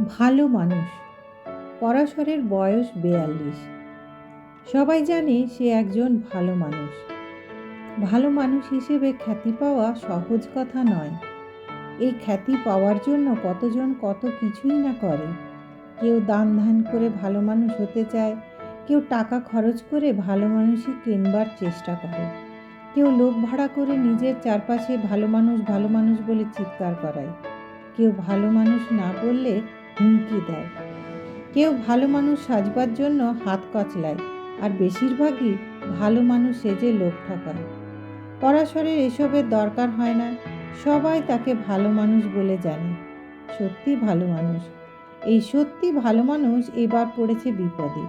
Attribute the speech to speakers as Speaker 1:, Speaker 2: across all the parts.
Speaker 1: ভালো মানুষ। পরাশরের বয়স বেয়াল্লিশ। সবাই জানে সে একজন ভালো মানুষ। ভালো মানুষ হিসেবে খ্যাতি পাওয়া সহজ কথা নয়। এই খ্যাতি পাওয়ার জন্য কতজন কত কিছুই না করে। কেউ দান ধান করে ভালো মানুষ হতে চায়, কেউ টাকা খরচ করে ভালো মানুষই কিনবার চেষ্টা করে। কেউ লোক ভাড়া করে নিজের চারপাশে ভালো মানুষ ভালো মানুষ বলে চিৎকার করায়। কেউ ভালো মানুষ না বললে হুমকি দেয়। কেউ ভালো মানুষ সাজবার জন্য হাত কচলায় আর বেশিরভাগই ভালো মানুষ সেজে লোক ঠকায়। পরাশরের এসবের দরকার হয় না, সবাই তাকে ভালো মানুষ বলে জানে। সত্যি ভালো মানুষ। এই সত্যি ভালো মানুষ এবার পড়েছে বিপদে।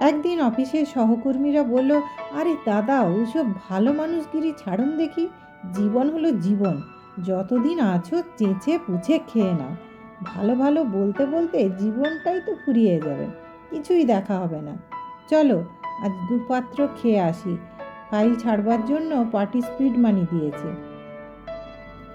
Speaker 1: একদিন অফিসের সহকর্মীরা বলল, আরে দাদা ওইসব ভালো মানুষগিরি ছাড়ুন দেখি। জীবন হলো জীবন। যতদিন আছো চেঁচে পুছে খেয়ে নাও। ভালো ভালো বলতে বলতে জীবনটাই তো ফুরিয়ে যাবে, কিছুই দেখা হবে না। চলো, আজ দুপাত্র খেয়ে আসি। ফাইল ছাড়বার জন্য পার্টি স্পিড মানি দিয়েছে।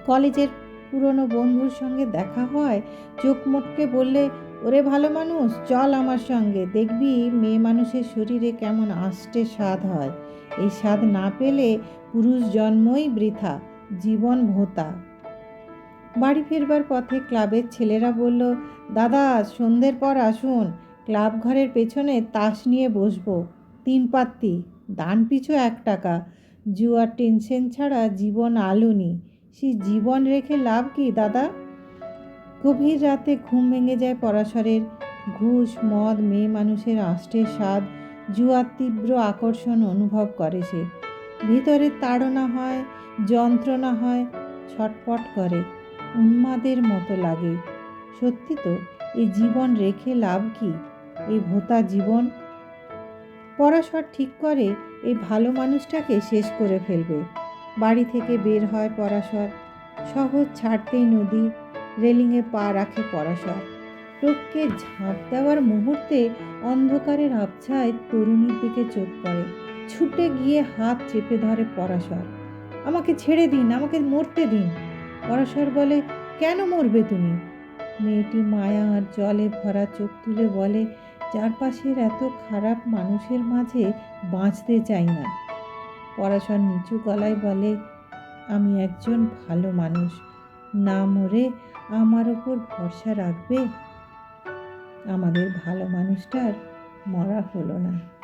Speaker 1: কলেজের পুরনো বন্ধুর সঙ্গে দেখা হয়, চোখ মুটকে বললে, ওরে ভালো মানুষ, চল আমার সঙ্গে। দেখবি, মেয়ে মানুষের শরীরে কেমন আষ্টে স্বাদ হয়। এই স্বাদ না পেলে পুরুষ জন্মই বৃথা, জীবন ভোতা। বাড়ি ফিরবার পথে ক্লাবের ছেলেরা বলল, দাদা, সন্ধ্যের পর আসুন। ক্লাব ঘরের পেছনে তাস নিয়ে বসবো। তিন পাত্তি, দান পিছু এক টাকা। জুয়ার টেনশন ছাড়া জীবন আলুনি। সে জীবন রেখে লাভ কি, দাদা? গভীর রাতে ঘুম ভেঙে যায় পরাশরের। ঘুষ, মদ, মেয়ে মানুষের আষ্টের স্বাদ, জুয়ার তীব্র আকর্ষণ অনুভব করে সে। ভিতরে তাড়না হয়, যন্ত্রণা হয় ছটপট করে। উন্মাদের মতো লাগে। সত্যি তো এই জীবন রেখে লাভ কি? এই ভোতা জীবন? পরাশর ঠিক করে এই ভালো মানুষটাকে শেষ করে ফেলবে। বাড়ি থেকে বের হয় পরাশর। শহর ছাড়তেই নদী রেলিংয়ে পা রাখে পরাশর। লোককে ঝাঁপ দেওয়ার মুহূর্তে অন্ধকারের আবছায় তরুণীর দিকে চোখ পড়ে। ছুটে গিয়ে হাত চেপে ধরে পরাশর। আমাকে ছেড়ে দিন, আমাকে মরতে দিন। পরাশর বলে, কেন মরবে তুমি? মেয়েটি মায়া আর জলে ভরা চোখ তুলে বলে, চারপাশের এত খারাপ মানুষের মাঝে বাঁচতে চাই না। পরাশর নিচু গলায় বলে, আমি একজন ভালো মানুষ। না মরে আমার ওপর ভরসা রাখবে? আমাদের ভালো মানুষটার মরা হলো না।